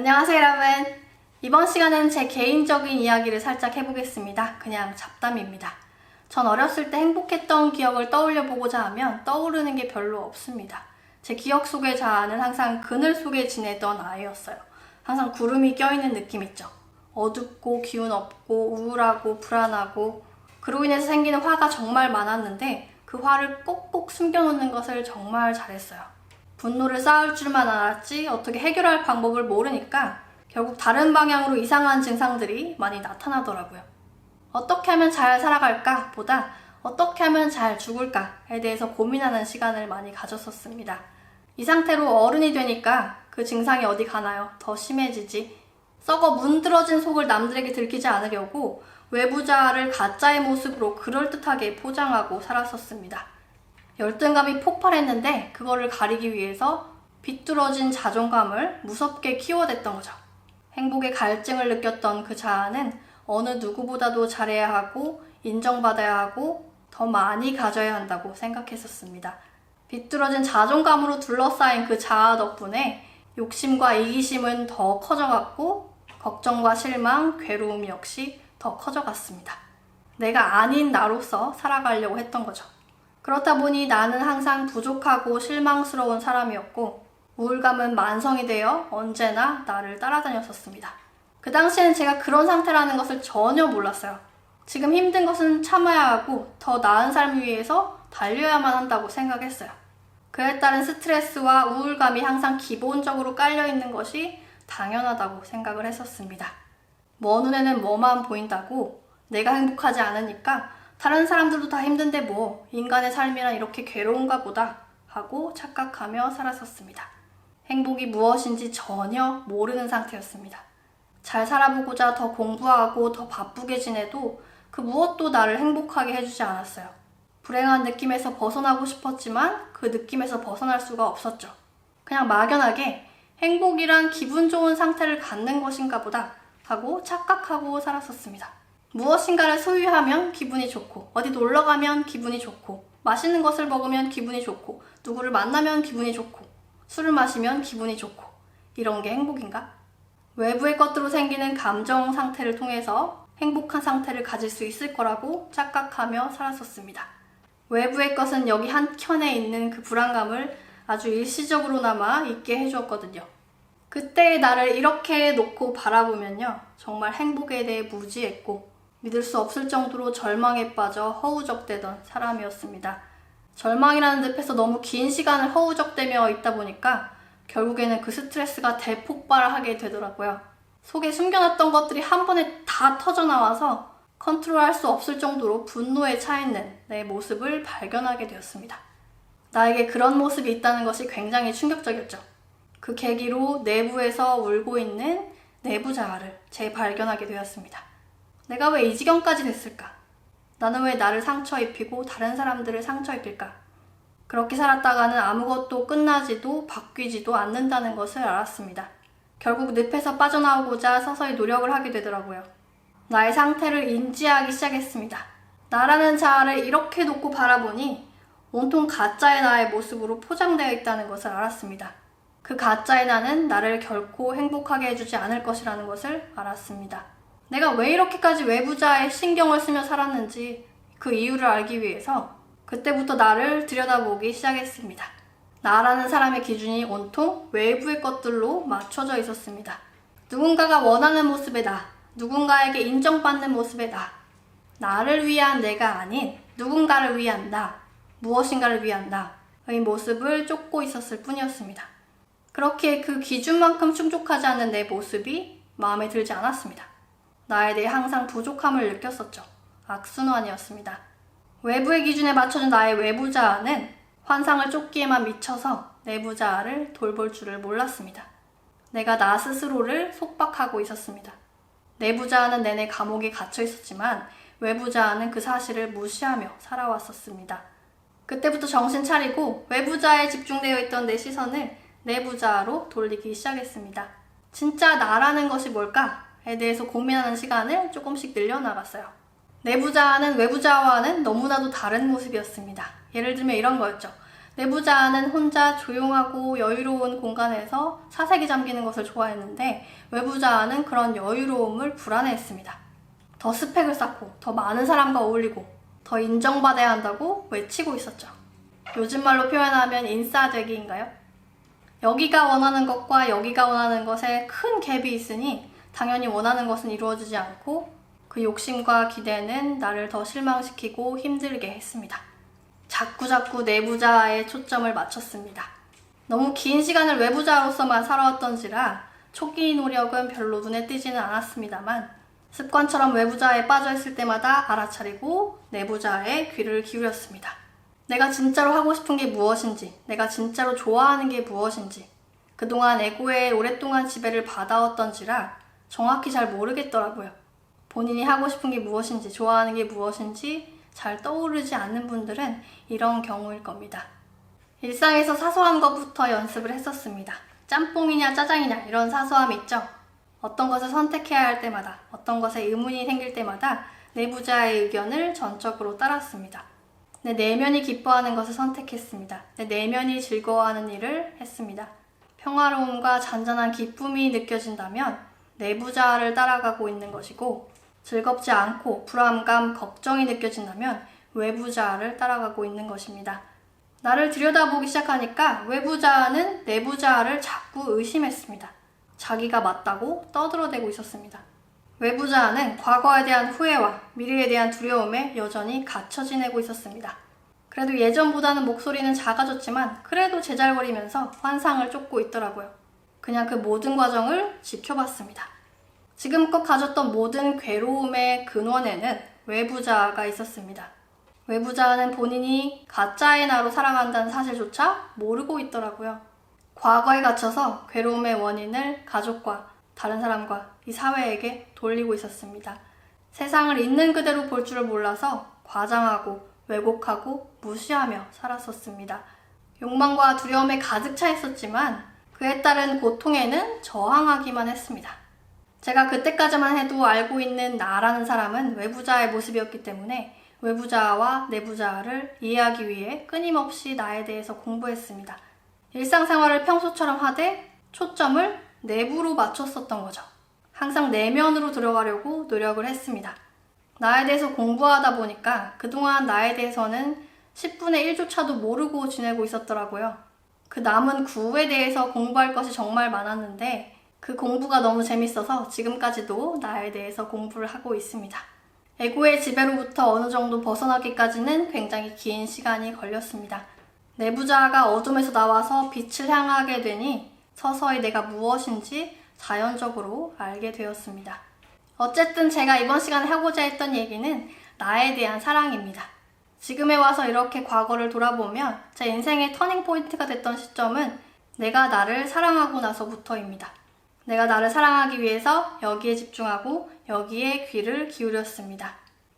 안녕하세요 여러분. 이번 시간은 제 개인적인 이야기를 살짝 해보겠습니다. 그냥 잡담입니다. 전 어렸을 때 행복했던 기억을 떠올려 보고자 하면 떠오르는 게 별로 없습니다. 제 기억 속의 자아는 항상 그늘 속에 지내던 아이였어요. 항상 구름이 껴있는 느낌 있죠? 어둡고 기운 없고 우울하고 불안하고 그로 인해서 생기는 화가 정말 많았는데 그 화를 꼭꼭 숨겨놓는 것을 정말 잘했어요 분노를 쌓을 줄만 알았지 어떻게 해결할 방법을 모르니까 결국 다른 방향으로 이상한 증상들이 많이 나타나더라고요. 어떻게 하면 잘 살아갈까 보다 어떻게 하면 잘 죽을까에 대해서 고민하는 시간을 많이 가졌었습니다. 이 상태로 어른이 되니까 그 증상이 어디 가나요? 더 심해지지. 썩어 문드러진 속을 남들에게 들키지 않으려고 외부 자아를 가짜의 모습으로 그럴듯하게 포장하고 살았었습니다. 열등감이 폭발했는데 그거를 가리기 위해서 비뚤어진 자존감을 무섭게 키워댔던 거죠. 행복의 갈증을 느꼈던 그 자아는 어느 누구보다도 잘해야 하고 인정받아야 하고 더 많이 가져야 한다고 생각했었습니다. 비뚤어진 자존감으로 둘러싸인 그 자아 덕분에 욕심과 이기심은 더 커져갔고 걱정과 실망, 괴로움 역시 더 커져갔습니다. 내가 아닌 나로서 살아가려고 했던 거죠. 그렇다 보니 나는 항상 부족하고 실망스러운 사람이었고 우울감은 만성이 되어 언제나 나를 따라다녔었습니다. 그 당시에는 제가 그런 상태라는 것을 전혀 몰랐어요. 지금 힘든 것은 참아야 하고 더 나은 삶을 위해서 달려야만 한다고 생각했어요. 그에 따른 스트레스와 우울감이 항상 기본적으로 깔려 있는 것이 당연하다고 생각을 했었습니다. 먼 눈에는 뭐만 보인다고 내가 행복하지 않으니까 다른 사람들도 다 힘든데 뭐 인간의 삶이란 이렇게 괴로운가 보다 하고 착각하며 살았었습니다. 행복이 무엇인지 전혀 모르는 상태였습니다. 잘 살아보고자 더 공부하고 더 바쁘게 지내도 그 무엇도 나를 행복하게 해주지 않았어요. 불행한 느낌에서 벗어나고 싶었지만 그 느낌에서 벗어날 수가 없었죠. 그냥 막연하게 행복이란 기분 좋은 상태를 갖는 것인가 보다 하고 착각하고 살았었습니다. 무엇인가를 소유하면 기분이 좋고, 어디 놀러 가면 기분이 좋고, 맛있는 것을 먹으면 기분이 좋고, 누구를 만나면 기분이 좋고, 술을 마시면 기분이 좋고, 이런 게 행복인가? 외부의 것들로 생기는 감정 상태를 통해서 행복한 상태를 가질 수 있을 거라고 착각하며 살았었습니다. 외부의 것은 여기 한 켠에 있는 그 불안감을 아주 일시적으로나마 있게 해주었거든요. 그때의 나를 이렇게 놓고 바라보면요. 정말 행복에 대해 무지했고, 믿을 수 없을 정도로 절망에 빠져 허우적대던 사람이었습니다. 절망이라는 늪에서 너무 긴 시간을 허우적대며 있다 보니까 결국에는 그 스트레스가 대폭발하게 되더라고요. 속에 숨겨놨던 것들이 한 번에 다 터져나와서 컨트롤할 수 없을 정도로 분노에 차 있는 내 모습을 발견하게 되었습니다. 나에게 그런 모습이 있다는 것이 굉장히 충격적이었죠. 그 계기로 내부에서 울고 있는 내부 자아를 재발견하게 되었습니다. 내가 왜 이 지경까지 됐을까? 나는 왜 나를 상처 입히고 다른 사람들을 상처 입힐까? 그렇게 살았다가는 아무것도 끝나지도 바뀌지도 않는다는 것을 알았습니다. 결국 늪에서 빠져나오고자 서서히 노력을 하게 되더라고요. 나의 상태를 인지하기 시작했습니다. 나라는 자아를 이렇게 놓고 바라보니 온통 가짜의 나의 모습으로 포장되어 있다는 것을 알았습니다. 그 가짜의 나는 나를 결코 행복하게 해주지 않을 것이라는 것을 알았습니다. 내가 왜 이렇게까지 외부자에 신경을 쓰며 살았는지 그 이유를 알기 위해서 그때부터 나를 들여다보기 시작했습니다. 나라는 사람의 기준이 온통 외부의 것들로 맞춰져 있었습니다. 누군가가 원하는 모습의 나, 누군가에게 인정받는 모습의 나, 나를 위한 내가 아닌 누군가를 위한 나, 무엇인가를 위한 나의 모습을 쫓고 있었을 뿐이었습니다. 그렇게 그 기준만큼 충족하지 않는 내 모습이 마음에 들지 않았습니다. 나에 대해 항상 부족함을 느꼈었죠. 악순환이었습니다. 외부의 기준에 맞춰준 나의 외부 자아는 환상을 쫓기에만 미쳐서 내부 자아를 돌볼 줄을 몰랐습니다. 내가 나 스스로를 속박하고 있었습니다. 내부 자아는 내내 감옥에 갇혀 있었지만 외부 자아는 그 사실을 무시하며 살아왔었습니다. 그때부터 정신 차리고 외부 자아에 집중되어 있던 내 시선을 내부 자아로 돌리기 시작했습니다. 진짜 나라는 것이 뭘까에 대해서 고민하는 시간을 조금씩 늘려나갔어요. 내부 자아는 외부 자아와는 너무나도 다른 모습이었습니다. 예를 들면 이런 거였죠. 내부자는 혼자 조용하고 여유로운 공간에서 사색이 잠기는 것을 좋아했는데 외부자는 그런 여유로움을 불안해했습니다. 더 스펙을 쌓고 더 많은 사람과 어울리고 더 인정받아야 한다고 외치고 있었죠. 요즘 말로 표현하면 인싸되기인가요? 여기가 원하는 것과 여기가 원하는 것에 큰 갭이 있으니 당연히 원하는 것은 이루어지지 않고 그 욕심과 기대는 나를 더 실망시키고 힘들게 했습니다. 자꾸자꾸 내부자에 초점을 맞췄습니다. 너무 긴 시간을 외부자로서만 살아왔던지라 초기 노력은 별로 눈에 띄지는 않았습니다만 습관처럼 외부자에 빠져있을 때마다 알아차리고 내부자에 귀를 기울였습니다. 내가 진짜로 하고 싶은 게 무엇인지, 내가 진짜로 좋아하는 게 무엇인지, 그동안 에고에 오랫동안 지배를 받아왔던지라 정확히 잘 모르겠더라고요. 본인이 하고 싶은 게 무엇인지, 좋아하는 게 무엇인지 잘 떠오르지 않는 분들은 이런 경우일 겁니다. 일상에서 사소한 것부터 연습을 했었습니다. 짬뽕이냐 짜장이냐 이런 사소함 있죠? 어떤 것을 선택해야 할 때마다, 어떤 것에 의문이 생길 때마다 내부자의 의견을 전적으로 따랐습니다. 내 내면이 기뻐하는 것을 선택했습니다. 내 내면이 즐거워하는 일을 했습니다. 평화로움과 잔잔한 기쁨이 느껴진다면 내부자를 따라가고 있는 것이고 즐겁지 않고 불안감, 걱정이 느껴진다면 외부자를 따라가고 있는 것입니다. 나를 들여다보기 시작하니까 외부자는 내부자를 자꾸 의심했습니다. 자기가 맞다고 떠들어대고 있었습니다. 외부자는 과거에 대한 후회와 미래에 대한 두려움에 여전히 갇혀 지내고 있었습니다. 그래도 예전보다는 목소리는 작아졌지만 그래도 제잘거리면서 환상을 쫓고 있더라고요. 그냥 그 모든 과정을 지켜봤습니다. 지금껏 가졌던 모든 괴로움의 근원에는 외부자가 있었습니다. 외부자는 본인이 가짜의 나로 살아간다는 사실조차 모르고 있더라고요. 과거에 갇혀서 괴로움의 원인을 가족과 다른 사람과 이 사회에게 돌리고 있었습니다. 세상을 있는 그대로 볼 줄을 몰라서 과장하고 왜곡하고 무시하며 살았었습니다. 욕망과 두려움에 가득 차 있었지만 그에 따른 고통에는 저항하기만 했습니다. 제가 그때까지만 해도 알고 있는 나라는 사람은 외부자의 모습이었기 때문에 외부자와 내부자를 이해하기 위해 끊임없이 나에 대해서 공부했습니다. 일상생활을 평소처럼 하되 초점을 내부로 맞췄었던 거죠. 항상 내면으로 들어가려고 노력을 했습니다. 나에 대해서 공부하다 보니까 그동안 나에 대해서는 10분의 1조차도 모르고 지내고 있었더라고요. 그 남은 9에 대해서 공부할 것이 정말 많았는데 그 공부가 너무 재밌어서 지금까지도 나에 대해서 공부를 하고 있습니다. 에고의 지배로부터 어느 정도 벗어나기까지는 굉장히 긴 시간이 걸렸습니다. 내부자가 어둠에서 나와서 빛을 향하게 되니 서서히 내가 무엇인지 자연적으로 알게 되었습니다. 어쨌든 제가 이번 시간에 하고자 했던 얘기는 나에 대한 사랑입니다. 지금에 와서 이렇게 과거를 돌아보면 제 인생의 터닝 포인트가 됐던 시점은 내가 나를 사랑하고 나서부터입니다. 내가 나를 사랑하기 위해서 여기에 집중하고 여기에 귀를 기울였습니다.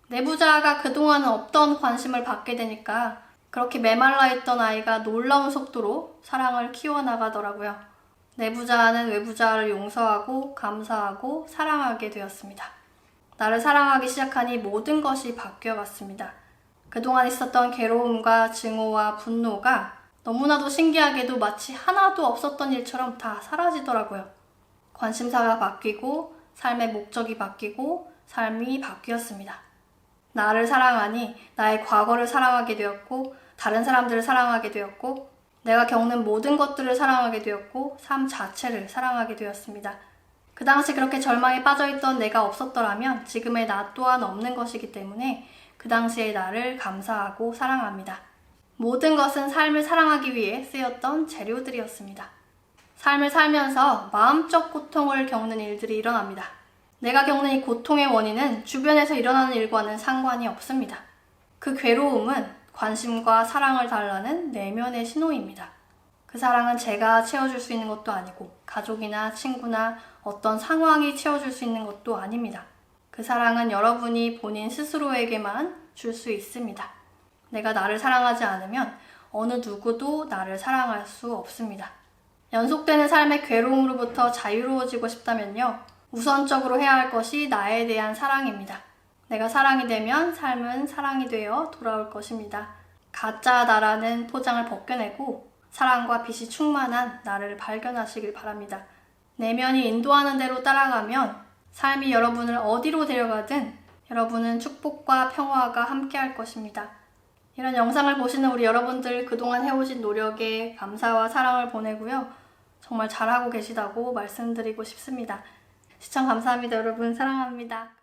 내부자가 그동안은 없던 관심을 받게 되니까 그렇게 메말라 있던 아이가 놀라운 속도로 사랑을 키워나가더라고요. 내부자는 외부자를 용서하고 감사하고 사랑하게 되었습니다. 나를 사랑하기 시작하니 모든 것이 바뀌어갔습니다. 그동안 있었던 괴로움과 증오와 분노가 너무나도 신기하게도 마치 하나도 없었던 일처럼 다 사라지더라고요. 관심사가 바뀌고 삶의 목적이 바뀌고 삶이 바뀌었습니다. 나를 사랑하니 나의 과거를 사랑하게 되었고 다른 사람들을 사랑하게 되었고 내가 겪는 모든 것들을 사랑하게 되었고 삶 자체를 사랑하게 되었습니다. 그 당시 그렇게 절망에 빠져있던 내가 없었더라면 지금의 나 또한 없는 것이기 때문에 그 당시의 나를 감사하고 사랑합니다. 모든 것은 삶을 사랑하기 위해 쓰였던 재료들이었습니다. 삶을 살면서 마음적 고통을 겪는 일들이 일어납니다. 내가 겪는 이 고통의 원인은 주변에서 일어나는 일과는 상관이 없습니다. 그 괴로움은 관심과 사랑을 달라는 내면의 신호입니다. 그 사랑은 제가 채워줄 수 있는 것도 아니고 가족이나 친구나 어떤 상황이 채워줄 수 있는 것도 아닙니다. 그 사랑은 여러분이 본인 스스로에게만 줄 수 있습니다. 내가 나를 사랑하지 않으면 어느 누구도 나를 사랑할 수 없습니다. 연속되는 삶의 괴로움으로부터 자유로워지고 싶다면요. 우선적으로 해야 할 것이 나에 대한 사랑입니다. 내가 사랑이 되면 삶은 사랑이 되어 돌아올 것입니다. 가짜 나라는 포장을 벗겨내고 사랑과 빛이 충만한 나를 발견하시길 바랍니다. 내면이 인도하는 대로 따라가면 삶이 여러분을 어디로 데려가든 여러분은 축복과 평화가 함께할 것입니다. 이런 영상을 보시는 우리 여러분들 그동안 해오신 노력에 감사와 사랑을 보내고요. 정말 잘하고 계시다고 말씀드리고 싶습니다. 시청 감사합니다, 여러분. 사랑합니다.